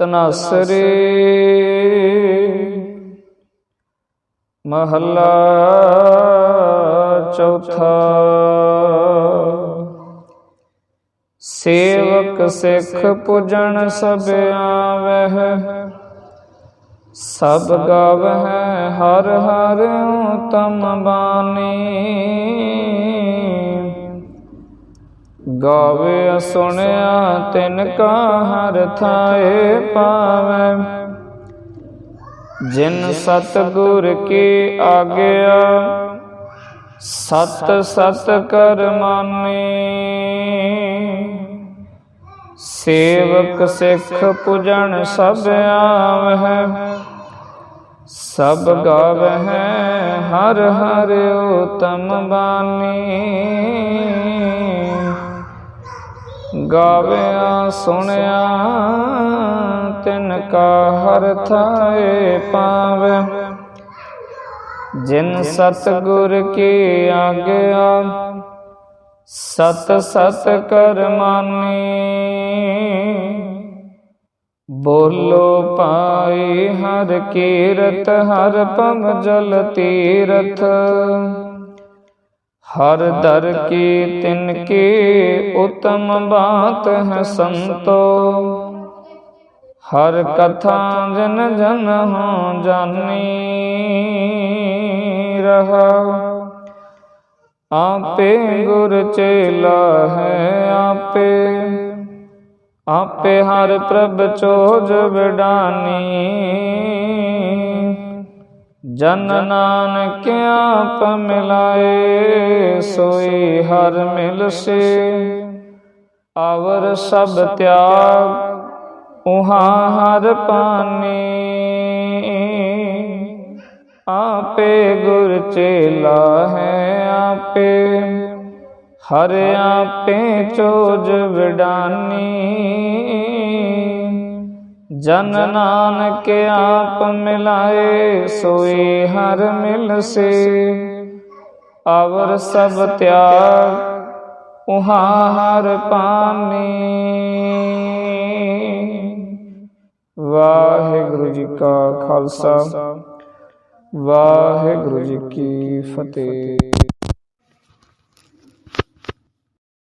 ਤਨਾਸਰੇ। ਮਹੱਲਾ ਚੌਥਾ। ਸੇਵਕ ਸਿੱਖ ਪੁਜਣ ਸਭ ਆਵਹਿ। ਸਭ ਗਾਵਹਿ ਹਰ ਹਰ ਤਮ ਬਾਣੀ। ਗਾਵੇ ਸੁਣਿਆ ਤਿਨ ਕਾ ਹਰ ਥਾਏ ਪਾਵੈ। ਜਿਨ ਸਤਗੁਰ ਕੀ ਆਗਿਆ, ਸਤ ਸਤ ਕਰ ਮਾਨੇ। ਸੇਵਕ ਸਿੱਖ ਪੁਜਣ ਸਭ ਆਵਹਿ, ਸਭ ਗਾਵਹਿ ਹਰ ਹਰ ਉਤਮ ਬਾਣੀ ਗਾਵਿਆ ਸੁਣਿਆ, ਤਿਨ ਕਾ ਹਰ ਥਾਏ ਪਾਵੈ। ਜਿਨ ਸਤਗੁਰ ਕੀ ਆਗਿਆ, ਸਤ ਸਤ ਕਰ ਮਾਨੀ। ਬੋਲੋ ਪਾਈ ਹਰ ਕੀਰਤ, ਹਰ ਪਮ ਜਲ ਤੀਰਥ। ਹਰ ਦਰ ਕੀ ਤਿਨ ਕੀ ਉਤਮ ਬਾਤ ਹੈ ਸੰਤੋ। ਹਰ ਕਥਾ ਜਨ ਜਨ ਹੋ ਜਾਨੀ ਰਹ। ਆਪੇ ਗੁਰ ਚੇਲਾ ਹੈ ਆਪੇ। ਆਪੇ ਹਰ ਪ੍ਰਭ ਚੋਜ ਵਿਡਾਨੀ। ਜਨ ਨਾਨਕ ਆਪ ਮਿਲਾਏ, ਸੋਈ ਹਰ ਮਿਲ ਸੇ। ਆਵਰ ਸਭ ਤਿਆਗ, ਉਹਾਂ ਹਰ ਪਾਨੀ। ਆਪੇ ਗੁਰ ਚੇਲਾ ਹੈ ਆਪੇ, ਹਰ ਆਪੇ ਚੋਜ ਵਿਡਾਨੀ। ਜਨ ਨਾਨਕ ਆਪ ਮਿਲਾਏ, ਸੋਈ ਹਰ ਮਿਲ ਸੇ। ਆਵਰ ਸਭ ਤਿਆਗ, ਉਹਾਂ ਹਰ ਪਾਨੀ ਵਾਹਿਗੁਰੂ ਜੀ ਕਾ ਖਾਲਸਾ, ਵਾਹਿਗੁਰੂ ਜੀ ਕੀ ਫਤਿਹ।